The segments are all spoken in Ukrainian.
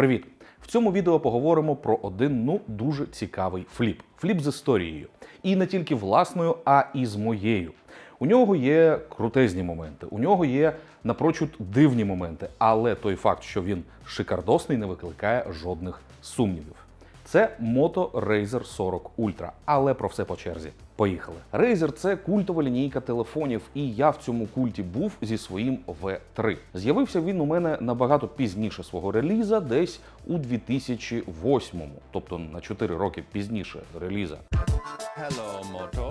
Привіт! В цьому відео поговоримо про один ну дуже цікавий фліп. Фліп з історією. І не тільки власною, а і з моєю. У нього є крутезні моменти, у нього є напрочуд дивні моменти, але той факт, що він шикардосний, не викликає жодних сумнівів. Це Moto Razer 40 Ultra, але про все по черзі. Поїхали. Razer – це культова лінійка телефонів, і я в цьому культі був зі своїм V3. З'явився він у мене набагато пізніше свого реліза, десь у 2008-му, тобто на 4 роки пізніше реліза. Hello, Moto.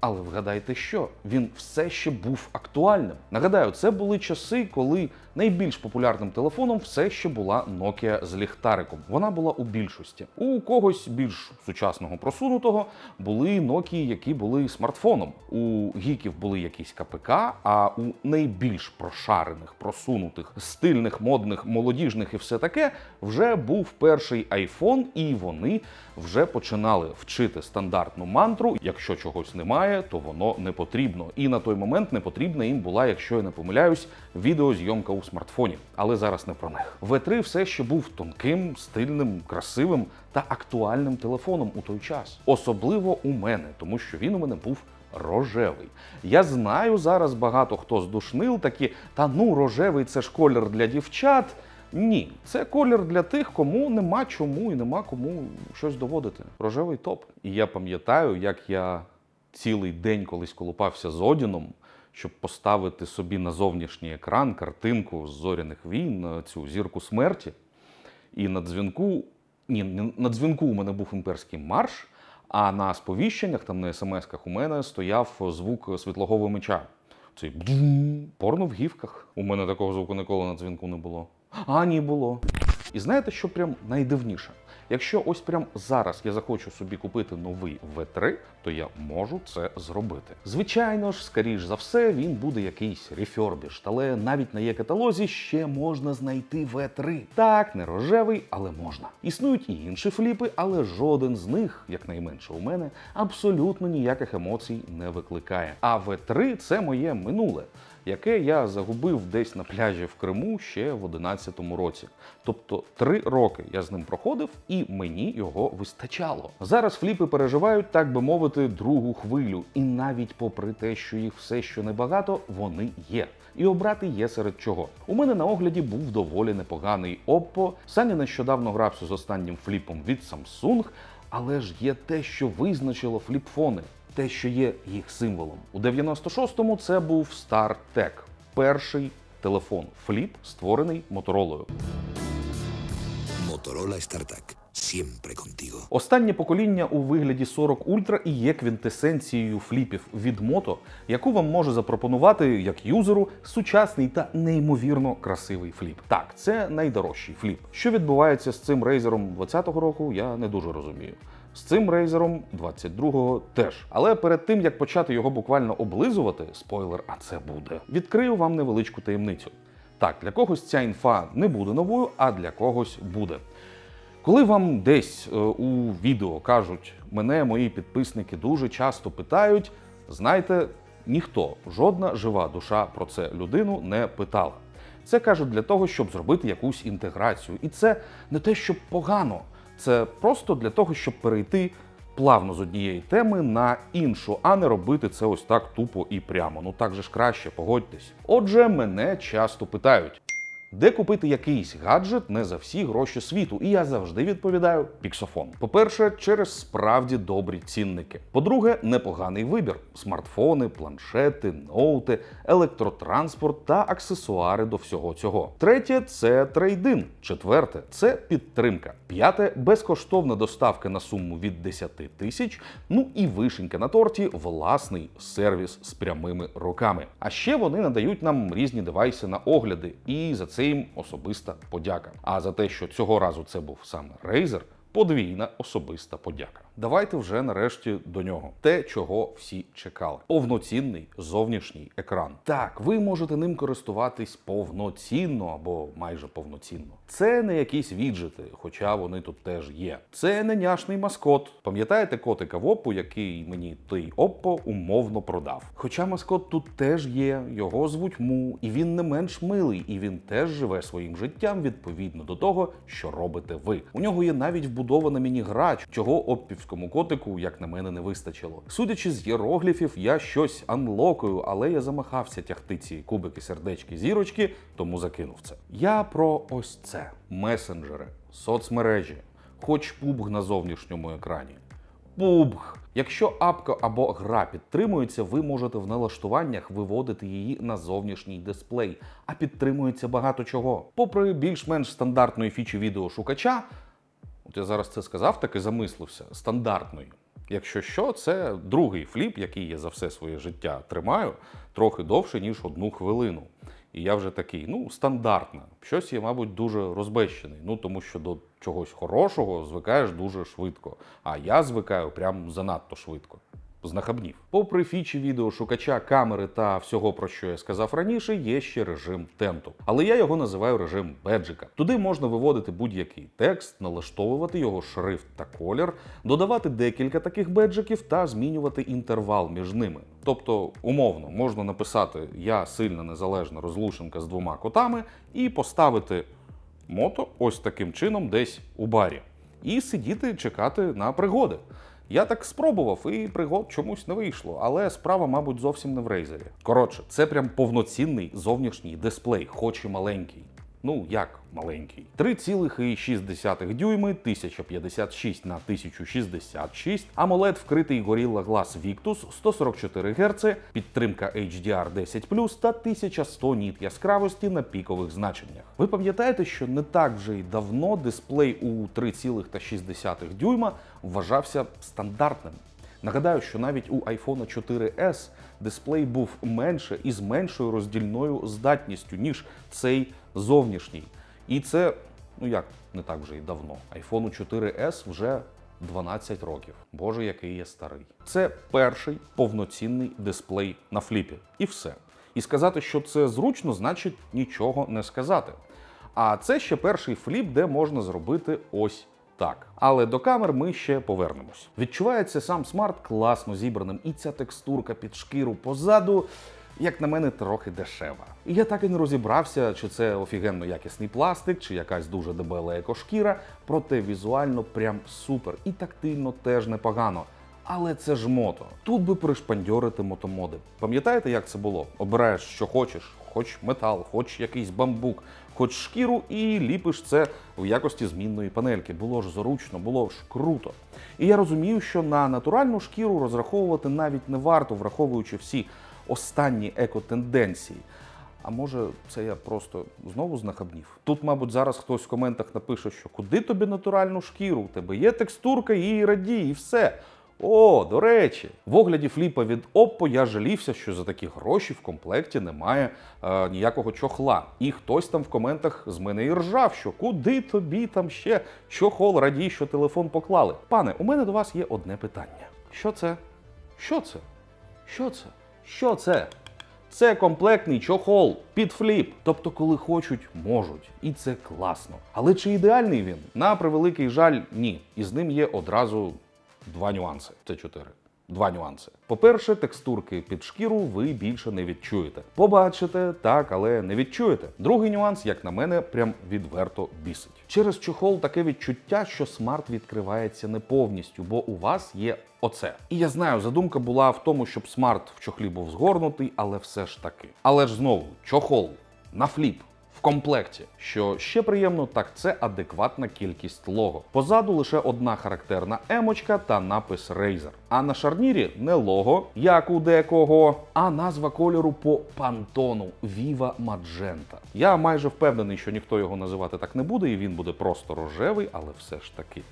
Але вгадайте що? Він все ще був актуальним. Нагадаю, це були часи, коли найбільш популярним телефоном все ще була Nokia з ліхтариком. Вона була у більшості. У когось більш сучасного просунутого були Nokia, які були смартфоном. У гіків були якісь КПК, а у найбільш прошарених, просунутих, стильних, модних, молодіжних і все таке вже був перший iPhone, і вони вже починали вчити стандартну мантру. Якщо чогось немає, то воно не потрібно. І на той момент не потрібна їм була, якщо я не помиляюсь, відеозйомка у смартфоні. Але зараз не про них. V3 все ще був тонким, стильним, красивим та актуальним телефоном у той час. Особливо у мене, тому що він у мене був. Рожевий. Я знаю зараз багато хто здушнив такі, та ну рожевий це ж колір для дівчат. Ні, це колір для тих, кому нема чому і нема кому щось доводити. Рожевий топ. І я пам'ятаю, як я цілий день колись колупався з Одіном, щоб поставити собі на зовнішній екран картинку з зоряних війн, е, цю зірку смерті. І на дзвінку, ні, на дзвінку у мене був імперський марш, а на сповіщеннях, там на смс-ках у мене стояв звук світлового меча. Цей порно в гівках. У мене такого звуку ніколи на дзвінку не було. А, ні, було. І знаєте, що прям найдивніше? Якщо ось прям зараз я захочу собі купити новий V3, то я можу це зробити. Звичайно ж, скоріш за все, він буде якийсь рефербіш, але навіть на є каталозі ще можна знайти V3. Так, не рожевий, але можна. Існують і інші фліпи, але жоден з них, як найменше у мене, абсолютно ніяких емоцій не викликає. А V3 це моє минуле яке я загубив десь на пляжі в Криму ще в 11-му році. Тобто три роки я з ним проходив, і мені його вистачало. Зараз фліпи переживають, так би мовити, другу хвилю, і навіть попри те, що їх все ще небагато, вони є. І обрати є серед чого. У мене на огляді був доволі непоганий Oppo. Саня нещодавно грався з останнім фліпом від Samsung, але ж є те, що визначило фліпфони те, що є їх символом. У 96-му це був StarTech, перший телефон фліп, створений моторолою. Motorola StarTAC, siempre contigo. Останнє покоління у вигляді 40 Ultra і є квінтесенцією фліпів від Moto, яку вам може запропонувати як юзеру сучасний та неймовірно красивий фліп. Так, це найдорожчий фліп. Що відбувається з цим рейзером 20-го року, я не дуже розумію. З цим рейзером 22-го теж. Але перед тим як почати його буквально облизувати, спойлер, а це буде, відкрию вам невеличку таємницю. Так, для когось ця інфа не буде новою, а для когось буде. Коли вам десь е, у відео кажуть, мене мої підписники дуже часто питають, знайте, ніхто, жодна жива душа про це людину не питала. Це кажуть для того, щоб зробити якусь інтеграцію. І це не те, щоб погано, це просто для того, щоб перейти плавно з однієї теми на іншу, а не робити це ось так тупо і прямо. Ну так же ж краще, погодьтесь. Отже, мене часто питають. Де купити якийсь гаджет не за всі гроші світу, і я завжди відповідаю піксофон. По-перше, через справді добрі цінники. По-друге, непоганий вибір: смартфони, планшети, ноути, електротранспорт та аксесуари до всього цього. Третє це трейдин. Четверте це підтримка. П'яте безкоштовна доставка на суму від 10 тисяч. Ну і вишенька на торті власний сервіс з прямими руками. А ще вони надають нам різні девайси на огляди, і за це їм особиста подяка. А за те, що цього разу це був саме Razer, Подвійна особиста подяка. Давайте вже нарешті до нього. Те, чого всі чекали. Повноцінний зовнішній екран. Так, ви можете ним користуватись повноцінно або майже повноцінно. Це не якісь віджити, хоча вони тут теж є. Це не няшний маскот. Пам'ятаєте котика в Оппо, який мені той Оппо умовно продав? Хоча маскот тут теж є, його звуть Му, і він не менш милий, і він теж живе своїм життям відповідно до того, що робите ви. У нього є навіть вбудована міні-гра, чого оппівському котику, як на мене, не вистачило. Судячи з єрогліфів, я щось анлокую, але я замахався тягти ці кубики, сердечки, зірочки, тому закинув це. Я про ось це: месенджери, соцмережі, хоч пубг на зовнішньому екрані. PUBG. Якщо апка або гра підтримується, ви можете в налаштуваннях виводити її на зовнішній дисплей, а підтримується багато чого. Попри більш-менш стандартної фічі відеошукача, от я зараз це сказав, так і замислився, стандартною. Якщо що, це другий фліп, який я за все своє життя тримаю, трохи довше, ніж одну хвилину. І я вже такий, ну, стандартна. Щось я, мабуть, дуже розбещений. Ну, тому що до чогось хорошого звикаєш дуже швидко. А я звикаю прям занадто швидко. Знахабнів. Попри фічі відеошукача, камери та всього, про що я сказав раніше, є ще режим тенту. Але я його називаю режим беджика. Туди можна виводити будь-який текст, налаштовувати його шрифт та колір, додавати декілька таких беджиків та змінювати інтервал між ними. Тобто, умовно, можна написати Я сильна незалежна розлученка з двома котами і поставити мото ось таким чином десь у барі. І сидіти чекати на пригоди. Я так спробував, і пригод чомусь не вийшло, але справа, мабуть, зовсім не в рейзері. Коротше, це прям повноцінний зовнішній дисплей, хоч і маленький. Ну, як маленький. 3,6 дюйми, 1056 на 1066, AMOLED вкритий Gorilla Glass Victus 144 Гц, підтримка HDR 10 та 1100 ніт яскравості на пікових значеннях. Ви пам'ятаєте, що не так вже й давно дисплей у 3,6 дюйма вважався стандартним. Нагадаю, що навіть у iPhone 4S дисплей був менше і з меншою роздільною здатністю, ніж цей зовнішній. І це, ну як не так вже й давно. iPhone 4S вже 12 років. Боже, який я старий. Це перший повноцінний дисплей на фліпі. І все. І сказати, що це зручно, значить нічого не сказати. А це ще перший фліп, де можна зробити ось так. Але до камер ми ще повернемось. Відчувається сам смарт класно зібраним, і ця текстурка під шкіру позаду, як на мене, трохи дешева. Я так і не розібрався, чи це офігенно якісний пластик, чи якась дуже дебела екошкіра, проте візуально прям супер і тактильно теж непогано. Але це ж мото. Тут би пришпандьорити мотомоди. Пам'ятаєте, як це було? Обираєш, що хочеш, хоч метал, хоч якийсь бамбук, хоч шкіру, і ліпиш це в якості змінної панельки. Було ж зручно, було ж круто. І я розумію, що на натуральну шкіру розраховувати навіть не варто, враховуючи всі останні екотенденції. А може, це я просто знову знахабнів? Тут, мабуть, зараз хтось в коментах напише, що куди тобі натуральну шкіру? У тебе є текстурка, її радій, і все. О, до речі, в огляді фліпа від Oppo я жалівся, що за такі гроші в комплекті немає е, ніякого чохла. І хтось там в коментах з мене і ржав, що куди тобі там ще чохол радій, що телефон поклали. Пане, у мене до вас є одне питання. Що це? Що це? Що це? Що це? Це комплектний чохол під фліп. Тобто, коли хочуть, можуть. І це класно. Але чи ідеальний він? На превеликий жаль, ні. І з ним є одразу два нюанси. Це чотири. Два нюанси. По-перше, текстурки під шкіру ви більше не відчуєте. Побачите, так, але не відчуєте. Другий нюанс, як на мене, прям відверто бісить. Через чохол таке відчуття, що смарт відкривається не повністю, бо у вас є оце. І я знаю, задумка була в тому, щоб смарт в чохлі був згорнутий, але все ж таки. Але ж знову, чохол на фліп. В комплекті, що ще приємно, так це адекватна кількість лого. Позаду лише одна характерна емочка та напис Razer. А на шарнірі не лого, як у декого, а назва кольору по пантону Viva Magenta. Я майже впевнений, що ніхто його називати так не буде, і він буде просто рожевий, але все ж таки.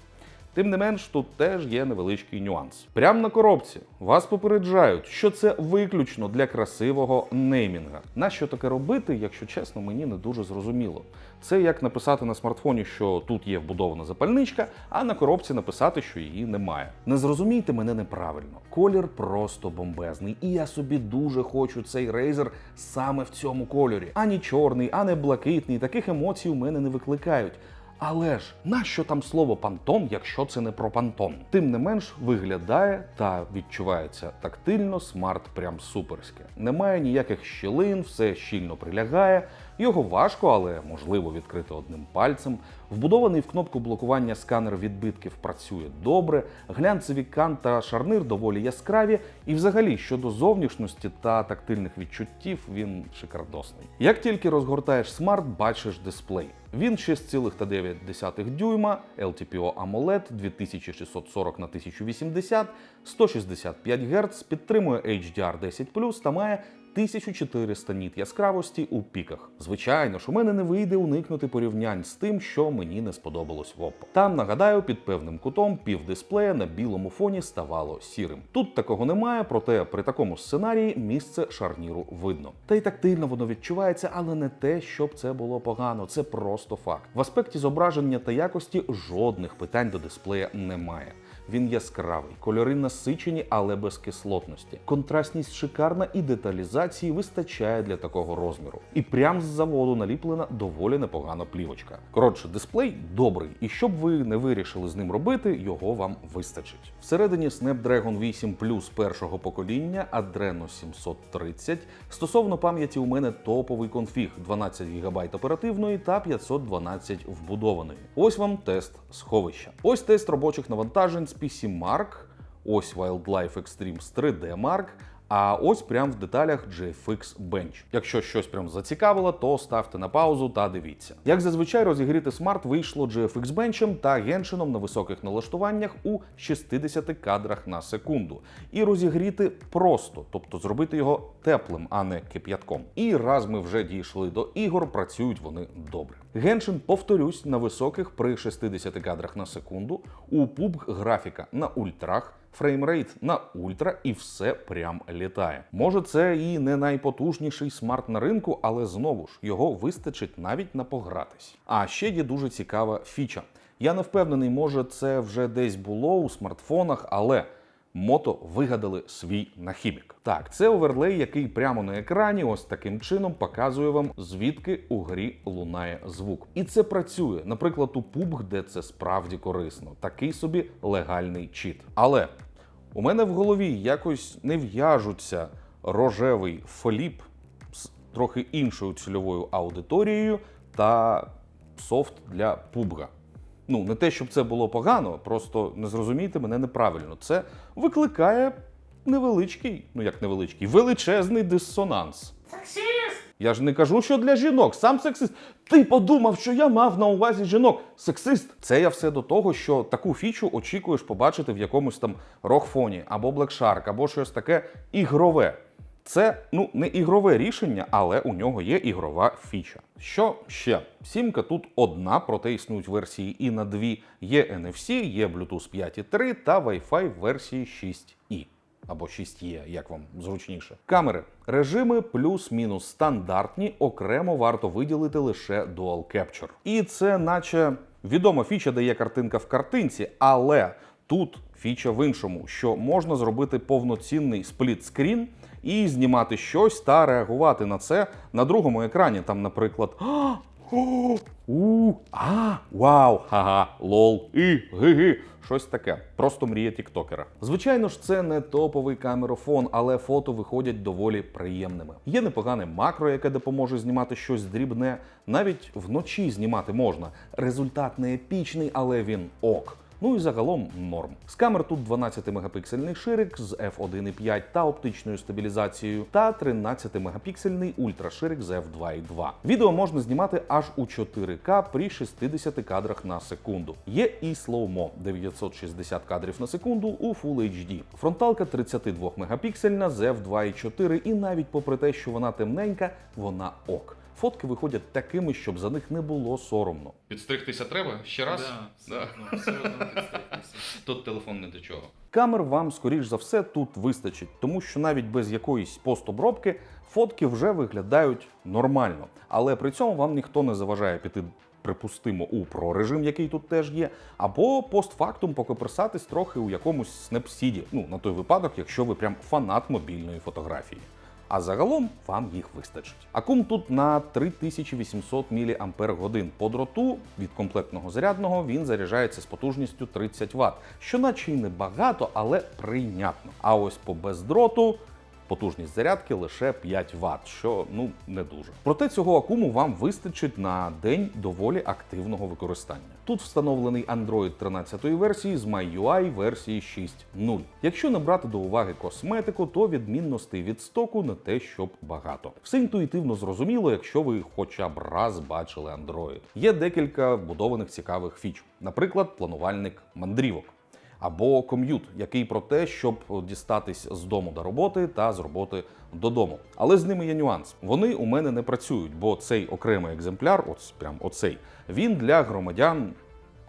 Тим не менш, тут теж є невеличкий нюанс. Прямо на коробці вас попереджають, що це виключно для красивого неймінга. На що таке робити, якщо чесно, мені не дуже зрозуміло. Це як написати на смартфоні, що тут є вбудована запальничка, а на коробці написати, що її немає. Не зрозумійте мене неправильно. Колір просто бомбезний, і я собі дуже хочу цей рейзер саме в цьому кольорі. Ані чорний, ані блакитний. Таких емоцій у мене не викликають. Але ж нащо там слово пантом, якщо це не про пантон? Тим не менш виглядає та відчувається тактильно смарт прям суперське. Немає ніяких щілин, все щільно прилягає. Його важко, але можливо відкрити одним пальцем. Вбудований в кнопку блокування сканер відбитків працює добре. Глянцеві кан та шарнир доволі яскраві. І взагалі щодо зовнішності та тактильних відчуттів він шикардосний. Як тільки розгортаєш смарт, бачиш дисплей. Він 6,9 дюйма, LTPO AMOLED 2640 на 1080, 165 Гц, підтримує HDR10+, та має 1400 ніт яскравості у піках. Звичайно ж, у мене не вийде уникнути порівнянь з тим, що мені не сподобалось в Oppo. Там, нагадаю, під певним кутом півдисплея на білому фоні ставало сірим. Тут такого немає, проте при такому сценарії місце шарніру видно. Та й тактильно воно відчувається, але не те, щоб це було погано. Це просто факт. В аспекті зображення та якості жодних питань до дисплея немає. Він яскравий, кольори насичені, але без кислотності. Контрастність шикарна і деталізації вистачає для такого розміру. І прям з заводу наліплена доволі непогана плівочка. Коротше, дисплей добрий, і щоб ви не вирішили з ним робити, його вам вистачить. Всередині Snapdragon 8 Plus першого покоління Adreno 730. Стосовно пам'яті у мене топовий конфіг 12 ГБ оперативної та 512 вбудованої. Ось вам тест сховища. Ось тест робочих навантажень з PC Mark, ось Wildlife Extreme 3D Mark, а ось прям в деталях GFX Bench. Якщо щось прям зацікавило, то ставте на паузу та дивіться. Як зазвичай розігріти смарт вийшло GFX Bench та геншином на високих налаштуваннях у 60 кадрах на секунду. І розігріти просто, тобто зробити його теплим, а не кип'ятком. І раз ми вже дійшли до ігор, працюють вони добре. Геншин, повторюсь, на високих при 60 кадрах на секунду, у PUBG графіка на ультрах, фреймрейт на ультра і все прям літає. Може, це і не найпотужніший смарт на ринку, але знову ж його вистачить навіть на погратись. А ще є дуже цікава фіча. Я не впевнений, може це вже десь було у смартфонах, але Мото вигадали свій нахімік. Так, це оверлей, який прямо на екрані, ось таким чином показує вам, звідки у грі лунає звук. І це працює, наприклад, у PUBG, де це справді корисно. Такий собі легальний чіт. Але у мене в голові якось не в'яжуться рожевий фоліп з трохи іншою цільовою аудиторією та софт для пубга. Ну, не те, щоб це було погано, просто не зрозумійте мене неправильно. Це викликає невеличкий, ну як невеличкий, величезний дисонанс. Я ж не кажу, що для жінок, сам сексист. Ти подумав, що я мав на увазі жінок. Сексист. Це я все до того, що таку фічу очікуєш побачити в якомусь там рохфоні або Shark, або щось таке ігрове. Це ну не ігрове рішення, але у нього є ігрова фіча. Що ще? Сімка тут одна, проте існують версії і на дві. Є NFC, є Bluetooth 5.3 та Wi-Fi версії 6E. Або 6E, як вам зручніше. Камери. Режими плюс-мінус стандартні, окремо варто виділити лише Dual Capture. І це, наче відома фіча, де є картинка в картинці, але тут фіча в іншому, що можна зробити повноцінний спліт-скрін і знімати щось та реагувати на це на другому екрані. Там, наприклад, у, а, вау, ага, лол, і, ги-ги. Щось таке. Просто мрія тіктокера. Звичайно ж, це не топовий камерофон, але фото виходять доволі приємними. Є непогане макро, яке допоможе знімати щось дрібне. Навіть вночі знімати можна. Результат не епічний, але він ок. Ну і загалом норм. З камер тут 12-мегапіксельний ширик з f1.5 та оптичною стабілізацією, та 13-мегапіксельний ультраширик з f2.2. Відео можна знімати аж у 4К при 60 кадрах на секунду. Є і слоумо 960 кадрів на секунду у Full HD. Фронталка 32 мегапіксельна з f2.4 і навіть попри те, що вона темненька, вона ок. Фотки виходять такими, щоб за них не було соромно. Підстригтися треба ще Да, все одно, все одно. Тут телефон не до чого. Камер вам, скоріш за все, тут вистачить, тому що навіть без якоїсь постобробки фотки вже виглядають нормально. Але при цьому вам ніхто не заважає піти. Припустимо, у прорежим, який тут теж є, або постфактум покоперсатись трохи у якомусь снепсіді. Ну на той випадок, якщо ви прям фанат мобільної фотографії. А загалом вам їх вистачить. Акум тут на 3800 мАч. По дроту від комплектного зарядного він заряджається з потужністю 30 Вт, що наче й не багато, але прийнятно. А ось по бездроту потужність зарядки лише 5 Вт, що ну не дуже. Проте цього акуму вам вистачить на день доволі активного використання. Тут встановлений Android 13 версії з MyUI версії 6.0. Якщо не брати до уваги косметику, то відмінностей від стоку не те, щоб багато. Все інтуїтивно зрозуміло, якщо ви хоча б раз бачили Android. Є декілька вбудованих цікавих фіч, наприклад, планувальник мандрівок або ком'ют, який про те, щоб дістатись з дому до роботи та з роботи додому. Але з ними є нюанс. Вони у мене не працюють, бо цей окремий екземпляр, от прям оцей, він для громадян.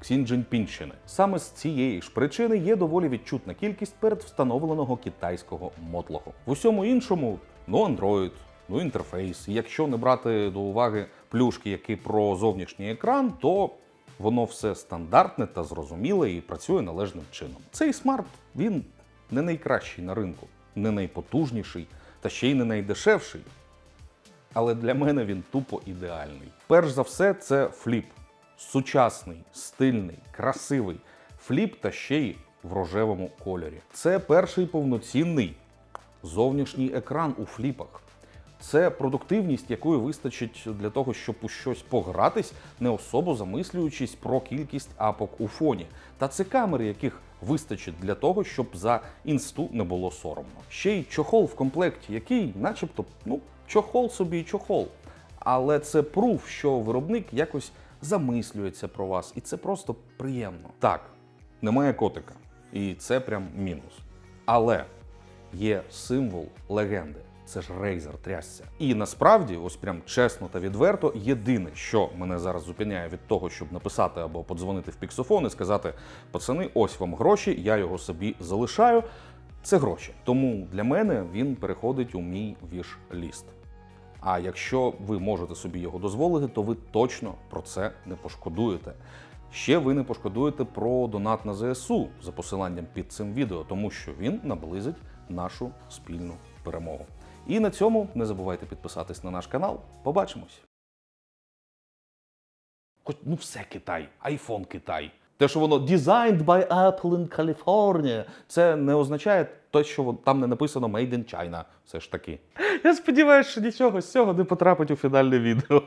Ксінджинпінщини. Саме з цієї ж причини є доволі відчутна кількість передвстановленого китайського мотлоху. В усьому іншому, ну Android, ну інтерфейс. Якщо не брати до уваги плюшки, які про зовнішній екран, то воно все стандартне та зрозуміле і працює належним чином. Цей смарт він не найкращий на ринку, не найпотужніший та ще й не найдешевший. Але для мене він тупо ідеальний. Перш за все, це фліп. Сучасний, стильний, красивий фліп та ще й в рожевому кольорі. Це перший повноцінний зовнішній екран у фліпах. Це продуктивність, якої вистачить для того, щоб у щось погратись, не особо замислюючись про кількість апок у фоні. Та це камери, яких вистачить для того, щоб за інсту не було соромно. Ще й чохол в комплекті, який, начебто, ну, чохол собі і чохол. Але це пруф, що виробник якось замислюється про вас, і це просто приємно. Так, немає котика, і це прям мінус. Але є символ легенди. Це ж Razer трясся. І насправді, ось прям чесно та відверто, єдине, що мене зараз зупиняє від того, щоб написати або подзвонити в піксофон і сказати: пацани, ось вам гроші, я його собі залишаю. Це гроші. Тому для мене він переходить у мій віш-ліст. А якщо ви можете собі його дозволити, то ви точно про це не пошкодуєте. Ще ви не пошкодуєте про донат на ЗСУ за посиланням під цим відео, тому що він наблизить нашу спільну перемогу. І на цьому не забувайте підписатись на наш канал. Побачимось. Хоч ну все Китай, айфон Китай. Те, що воно designed by Apple in California, це не означає те, що там не написано Made in China. Все ж таки. Я сподіваюся, що нічого з цього не потрапить у фінальне відео.